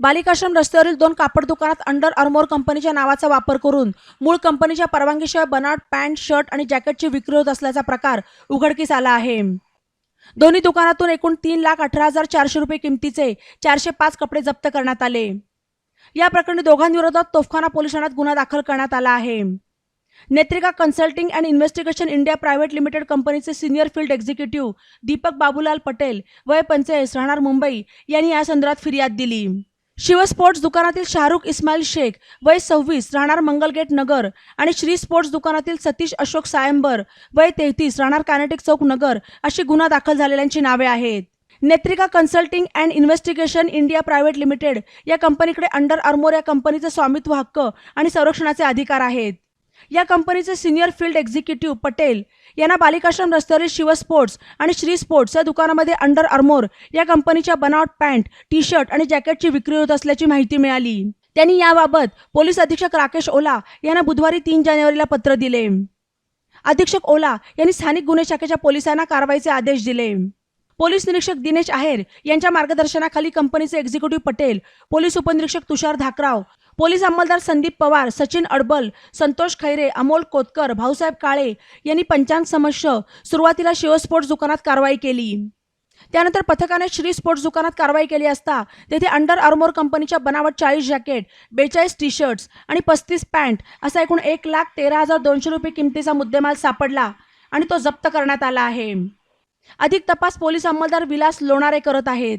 बालिकाश्रम रस्त्यावरील दोन कापड दुकानात अंडर आर्मोर कंपनीच्या नावाचा वापर करून मूळ कंपनीच्या परवानगीशिवाय बनावट पॅन्ट शर्ट आणि जॅकेटची विक्री होत असल्याचा प्रकार उघडकीस आला आहे. दोन्ही दुकानातून एकूण तीन लाख अठरा हजार चारशे रुपये किमतीचे चारशे पाच कपडे जप्त करण्यात आले. या प्रकरणी दोघांविरोधात तोफखाना पोलीस ठाण्यात गुन्हा दाखल करण्यात आला आहे. Netrika consulting and investigation India private limited कंपनीचे senior field executive Deepak Babulal Patel वय पंचेस राहणार मुंबई यांनी या संदर्भात फिर्याद दिली. शिव स्पोर्ट्स दुकानातील शाहरुख इस्माईल शेख वय सव्वीस राहणार मंगलगेट नगर आणि श्री स्पोर्ट्स दुकानातील सतीश अशोक सायंबर वय तेहतीस राहणार कॅनेटिक चौक नगर अशी गुन्हा दाखल झालेल्यांची नावे आहेत. Netrika consulting and investigation India private limited या कंपनीकडे अंडर आर्मोर या कंपनीचे स्वामित्व हक्क आणि संरक्षणाचे अधिकार आहेत. या कंपनीचे सिनियर फील्ड एक्झिक्युटिव्ह पटेल यांना बालिकाश्रम रस्त्यावरील शिव स्पोर्ट्स आणि श्री स्पोर्ट्स या दुकानामध्ये अंडर आर्मोर या कंपनीच्या बनावट पॅन्ट टी शर्ट आणि जॅकेटची विक्री होत असल्याची माहिती मिळाली. त्यांनी याबाबत पोलीस अधीक्षक राकेश ओला यांना बुधवारी तीन जानेवारीला पत्र दिले. अधीक्षक ओला यांनी स्थानिक गुन्हे शाखेच्या पोलिसांना कारवाईचे आदेश दिले. पोलीस निरीक्षक दिनेश आहेर यांच्या मार्गदर्शनाखाली कंपनीचे एक्झिक्युटिव्ह पटेल पोलीस उपनिरीक्षक तुषार धाकराव पोलीस अंमलदार संदीप पवार सचिन अडबल संतोष खैरे अमोल कोतकर भाऊसाहेब काळे यांनी पंचांग समक्ष सुरुवातीला शिवस्फोट दुकानात कारवाई केली. त्यानंतर पथकाने श्री स्पोर्ट्स दुकानात कारवाई केली असता तेथे अंडर आर्मोर कंपनीच्या बनावट चाळीस जॅकेट बेचाळीस टी शर्ट्स आणि पस्तीस पॅन्ट असा एकूण एक लाख तेरा हजार दोनशे रुपये किमतीचा मुद्देमाल सापडला आणि तो जप्त करण्यात आला आहे. अधिक तपास पोलीस अंमलदार विलास लोणारे करत आहेत.